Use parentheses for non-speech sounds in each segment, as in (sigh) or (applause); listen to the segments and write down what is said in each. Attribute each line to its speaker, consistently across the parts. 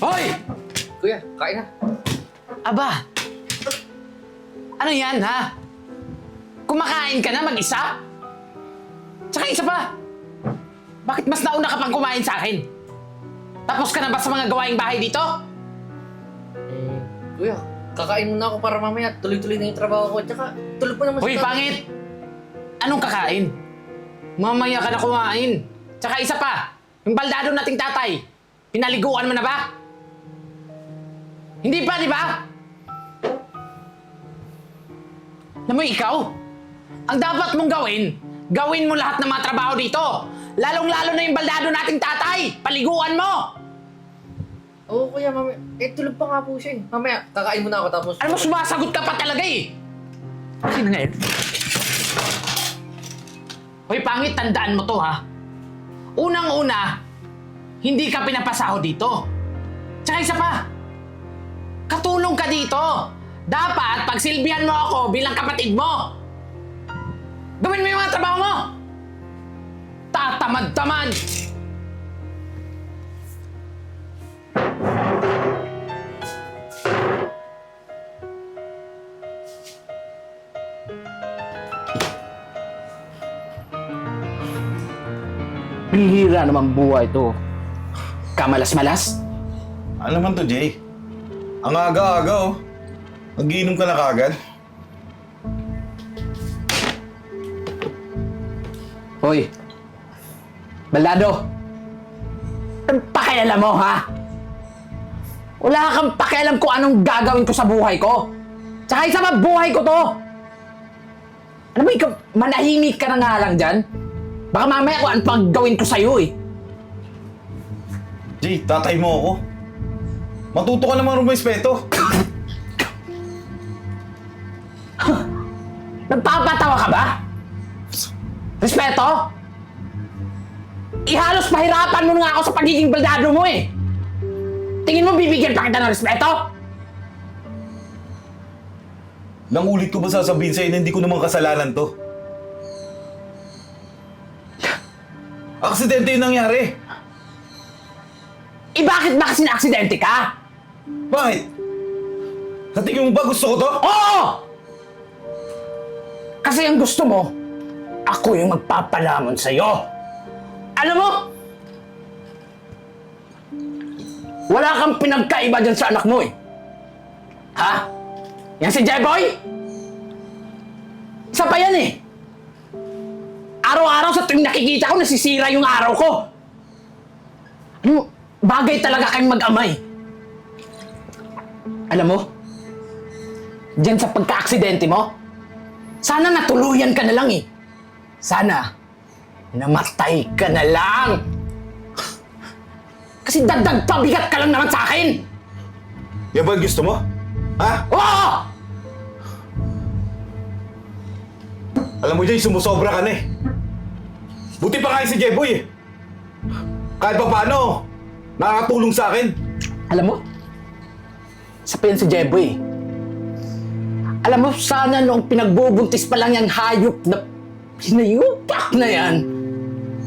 Speaker 1: Hoy!
Speaker 2: Kuya, kain na.
Speaker 1: Aba! Ano yan, ha? Kumakain ka na mag-isa? Tsaka isa pa, bakit mas nauna ka pang kumain sa akin? Tapos ka na ba sa mga gawaing bahay dito?
Speaker 2: Eh, kuya, kakain muna ako para mamaya tuloy-tuloy na yung trabaho ko. Tsaka, tulog pa naman
Speaker 1: Hoy,
Speaker 2: sa-
Speaker 1: pangit! Anong kakain? Mamaya ka na kumain. Tsaka isa pa, yung baldado nating tatay, pinaliguan mo na ba? Hindi pa, di ba? Alam mo, ikaw, ang dapat mong gawin, gawin mo lahat ng mga trabaho dito. Lalong-lalo na yung baldado nating tatay. Paliguan mo!
Speaker 2: Oo, kuya, mamaya. Eh, tulog pa nga po siya eh. Mamaya, kakain muna ako tapos...
Speaker 1: Alam mo, sumasagot ka pa talaga eh. Akin na nga eh. Hoy, pangit, tandaan mo to ha. Unang-una, hindi ka pinapasahod dito. Tsaka isa pa, katulong ka dito. Dapat pagsilbihan mo ako bilang kapatid mo. Gawin mo yung mga trabaho mo. Tatamad-tamad. Bihira naman buhay to. Kamalas-malas?
Speaker 3: Ano naman to, Jay? Ang aga-aga, oh. Nagiinom ka na kagad.
Speaker 1: Hoy! Balado! Anong pakialam mo, ha? Wala kang pakialam kung anong gagawin ko sa buhay ko. Tsaka isa pa, buhay ko to! Ano mo, ikaw, manahimik ka na nga lang dyan? Baka mamaya kung ano pang gawin ko sa'yo, eh.
Speaker 3: Jay, tatay mo ako. Matuto ka naman rumispeto.
Speaker 1: Nagpapatawa ka ba? Respeto? Ihalos pahirapan mo nga ako sa pagiging baldado mo eh. Tingin mo bibigyan pa kita ng respeto?
Speaker 3: Nang ulit ko ba sasabihin sa'yo na hindi ko naman kasalanan to? Aksidente yung nangyari.
Speaker 1: Eh bakit ba kasi na-aksidente ka?
Speaker 3: Bakit? Sa tingin mo ba gusto ko to?
Speaker 1: Oo! Kasi ang gusto mo, ako yung magpapalamon sa'yo. Alam mo? Wala kang pinagkaiba dyan sa anak mo eh. Ha? Yan si Jeboy? Isa pa yan eh. Araw-araw sa tuwing nakikita ko, nasisira yung araw ko. Ano, bagay talaga kayong mag-amay. Alam mo, Diyan sa pagka-aksidente mo, sana natuluyan ka na lang eh. Sana, namatay ka na lang. Kasi dagdag pabigat ka lang naman sa akin.
Speaker 3: Yan ba ang gusto mo? Ha?
Speaker 1: Oo!
Speaker 3: Alam mo Jay, sumusobra ka na eh. Buti pa yung si Jeboy eh. Kahit pa paano, nakakatulong sa akin.
Speaker 1: Alam mo, isa pa yan si Jeboy eh. Alam mo, sana noong pinagbubuntis pa lang yung hayop na pinayupak na yan,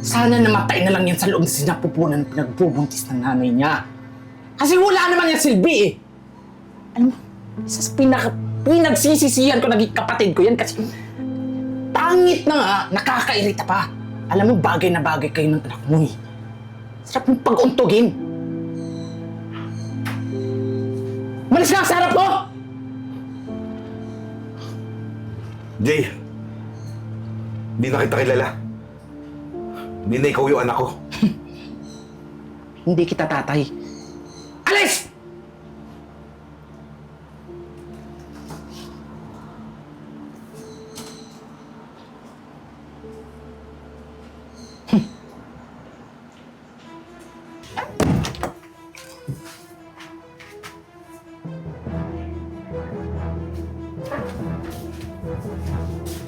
Speaker 1: sana namatay na lang yan sa loob na sinapupunan ng pinagbubuntis ng nanay niya. Kasi wala naman yung silbi eh. Alam mo, isa sa pinaka, pinagsisisihan ko naging kapatid ko yan kasi pangit na nga, nakakairita pa. Alam mo, bagay na bagay kayo ng anak mo eh. Sarap mong pag-untugin. Malis ka sa harap ko!
Speaker 3: Jay, hindi na kita kilala. Hindi na ikaw yung anak ko. (laughs)
Speaker 1: Hindi kita tatay. Thank you.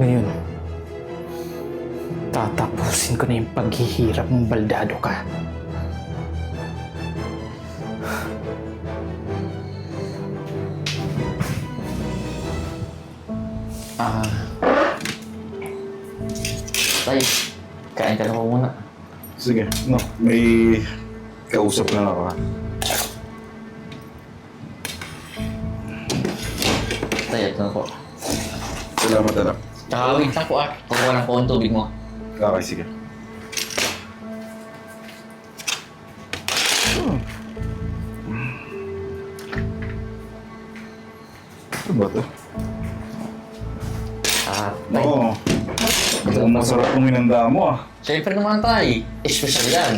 Speaker 1: Ngayon, tatapusin ko na yung paghihirap ng baldado ka.
Speaker 2: Ah. Tay, kain ka na po muna.
Speaker 3: Sige, no, may kausap lang ako ha.
Speaker 2: Tay, ito na po.
Speaker 3: Salamat anak.
Speaker 2: Tsaka wait lang po ah. Kukuha lang po ang tubig mo.
Speaker 3: Okay, sige. Ano ba to?
Speaker 2: Ah, tay.
Speaker 3: Oo. Mukhang masarap kung inanda mo ah.
Speaker 2: Siyempre naman tay. Espesyal yan.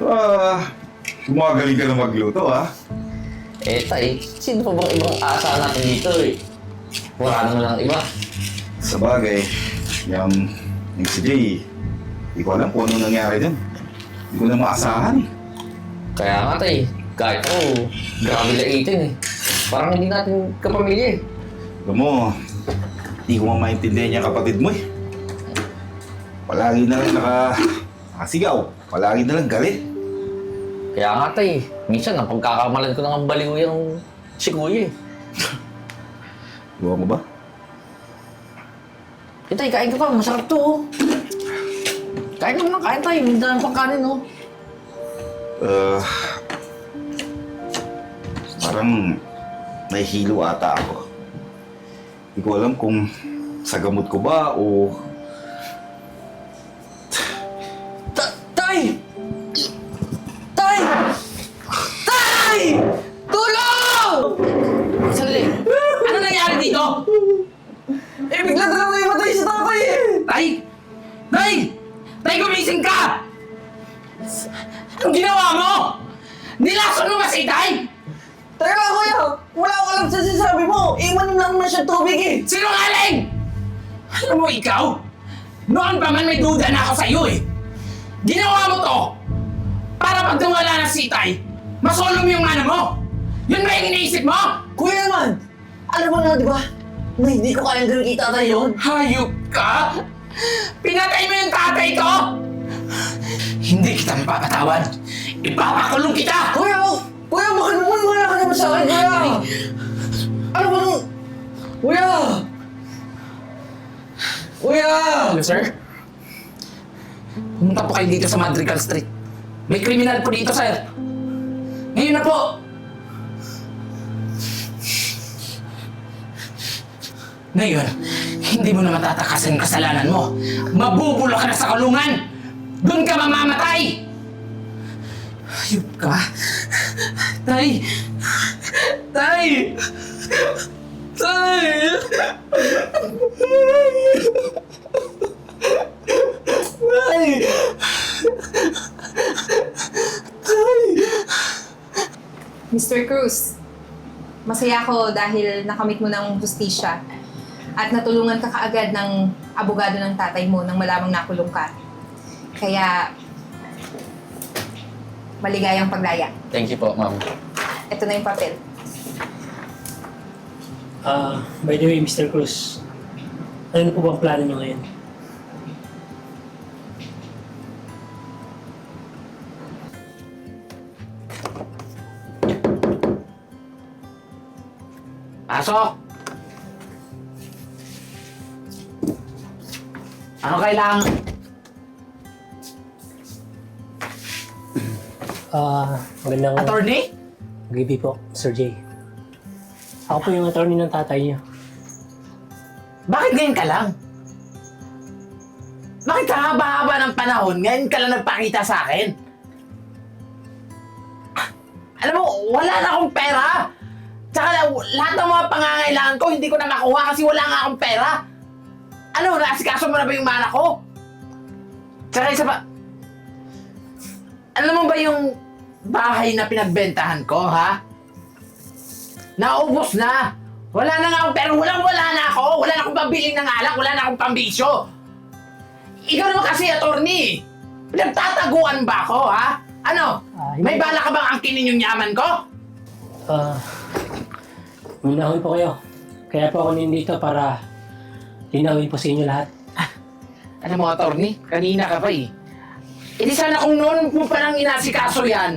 Speaker 3: So, ah, gumagaling ka na magluto ah.
Speaker 2: Eh tay, sino pa bang ibang aasahan natin dito eh? Wala naman lang iba.
Speaker 3: Sa bagay, yung, yung si Jay, hindi ko alam kung ano nangyari dyan. Hindi ko na maasahan eh.
Speaker 2: Kaya nga tay, kahit ako, grabe laitin eh. Parang hindi natin kapamilya eh.
Speaker 3: Alam mo, hindi ko maintindihan yung kapatid mo eh. Palagi na lang naka, nakasigaw. Palagi na lang galit.
Speaker 2: Kaya nga tay, minsan ang pagkakamalan ko na ang baliw yung si kuya eh. (laughs)
Speaker 3: Buwan mo ba?
Speaker 2: Eh tay, kain ka pa, masarap to oh. Kain ka muna, kain tayo, may dalang pangkanin oh.
Speaker 3: Uh, parang nahihilo ata ako. Hindi ko alam kung sa gamot ko ba o
Speaker 1: mo.
Speaker 4: Iwan lang na siya tubig eh.
Speaker 1: Sinungaling! Alam mo ikaw? Noon pa man may duda na ako sa iyo eh. Ginawa mo to para pag nawala na si Tay, masolo mo yung mana mo. Yun ba yung iniisip mo?
Speaker 4: Kuya naman, alam mo na di ba? Na hindi ko kayang gawin kay tatay yun.
Speaker 1: Hayop ka? Pinatay mo yung tatay ko? Hindi kita mapapatawad. Ipapakulong kita!
Speaker 4: Kuya, kuya, bakit naman wala ka naman sa akin, kuya? Ano ba nung... Kuya! Kuya!
Speaker 1: Hello, sir? Pumunta po kayo dito sa Madrigal Street. May kriminal po dito, sir. Ngayon na po! Ngayon, hindi mo na matatakasan ang kasalanan mo. Mabubulok ka na sa kulungan! Doon ka mamamatay! Hayop ka! Tay! Tay! Tay! Tay!
Speaker 5: Mr. Cruz, masaya ako dahil nakamit mo ng justisya at natulungan ka kaagad ng abogado ng tatay mo nang malamang nakulong ka. Kaya, maligayang paglaya.
Speaker 2: Thank you po, ma'am.
Speaker 5: Ito na yung papel.
Speaker 6: Ah, by the way, Mr. Cruz, ano po bang plano niyo ngayon?
Speaker 1: Pasok! Ano kailangan?
Speaker 6: Ah, magandang
Speaker 1: Attorney?
Speaker 6: gabi po, Sir Jay. Ako po yung attorney ng tatay niyo.
Speaker 1: Bakit ngayon ka lang? Bakit kahaba-haba ng panahon, ngayon ka lang nagpakita sa akin? Alam mo, wala na akong pera. Tsaka lahat ng mga pangangailangan ko, hindi ko na makuha kasi wala nga akong pera. Ano, naasikaso mo na ba yung mana ko? Tsaka isa pa, alam mo ba yung bahay na pinagbentahan ko, ha? Naubos na. Wala na nga akong pera. Walang wala na ako. Wala na akong pambiling ng alak. Wala na akong pambisyo. Ikaw naman kasi, attorney. Pinagtataguan ba ako, ha? Ano?
Speaker 6: Ah,
Speaker 1: May bala ka bang angkinin yung yaman ko?
Speaker 6: Ah, minahon po kayo. Kaya po ako nandito para linawin po sa inyo lahat.
Speaker 1: Alam mo, attorney, kanina ka pa eh. E di sana kung noon mo pa nang inasikaso yan,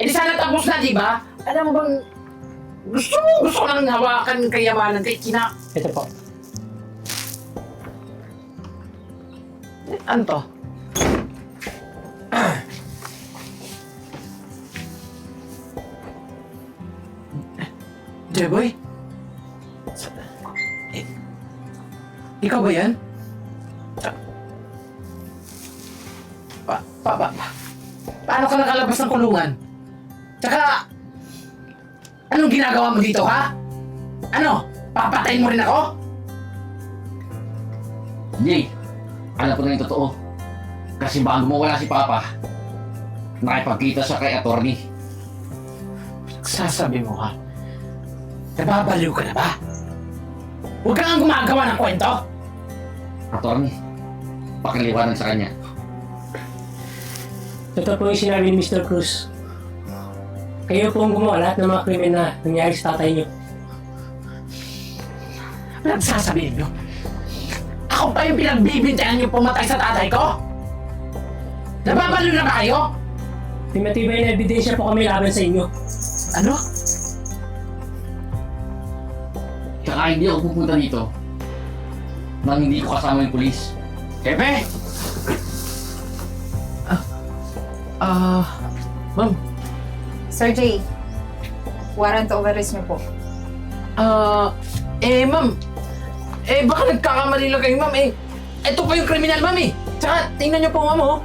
Speaker 1: e di sana tapos na, di ba? Alam mo bang, gusto mo, gusto ko nang hawakan ng kayamanan kay Kina.
Speaker 6: Ito po.
Speaker 1: Ano to? (clears throat) Jeboy? Eh, ikaw ba yan? Pa, pa, pa, pa, paano ka nakalabas ng kulungan? Tsaka, anong ginagawa mo dito, ha? Ano? Papatayin mo rin ako?
Speaker 2: Jay, alam ko na yung totoo. Kasi bago mawala si Papa, nakipagkita siya kay attorney.
Speaker 1: Sasabi mo ha? Nababaliw ka na ba? Huwag kang gumagawa ng kwento!
Speaker 2: Attorney, pakiliwanag sa kanya.
Speaker 6: Ito po yung sinabi ni Mr. Cruz. Kayo po ang gumawa lahat ng mga krimen na nangyari sa tatay niyo.
Speaker 1: Ano sasabihin nyo? Ako pa yung pinagbibintayan nyo pumatay sa tatay ko? Nababaliw na ba kayo?
Speaker 6: May matibay na ebidensya po kami laban sa inyo.
Speaker 1: Ano?
Speaker 2: Tsaka hindi ako pupunta dito nang hindi ko kasama yung pulis.
Speaker 1: Pepe! Ah, ah, ma'am,
Speaker 5: Sir Jay, warrant of arrest niyo po.
Speaker 1: ah, eh ma'am, eh baka nagkakamali lang kayo ma'am eh. Ito pa yung kriminal ma'am eh. Tsaka tingnan niyo po ma'am oh.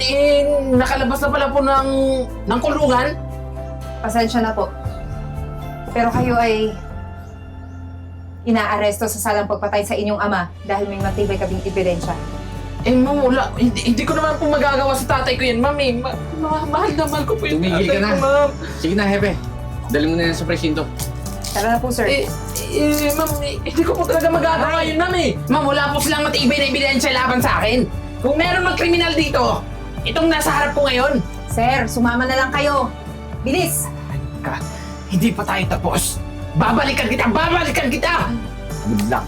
Speaker 1: Eh, nakalabas na pala po ng, ng kulungan.
Speaker 5: Pasensya na po. Pero kayo ay inaaresto sa salang pagpatay sa inyong ama dahil may matibay kabing ebidensya.
Speaker 1: Eh ma'am, wala. Hindi, hindi ko naman po magagawa sa tatay ko yan ma'am eh. Ma- ma- mahal na mahal ko po yung
Speaker 2: Tumigil
Speaker 1: tatay
Speaker 2: ka na.
Speaker 1: ko ma'am.
Speaker 2: Sige na, Hepe. Dali mo na yan sa presinto.
Speaker 5: Tara na po, sir.
Speaker 1: Eh, eh, ma'am, eh, hindi ko po talaga magagawa yun, ma'am eh. Ma'am, wala po silang matibay na ebidensya laban sa akin. Kung meron mang kriminal dito, itong nasa harap ko ngayon.
Speaker 5: Sir, sumama na lang kayo. Bilis!
Speaker 1: Ka, hindi pa tayo tapos. Babalikan kita, babalikan kita! Good luck.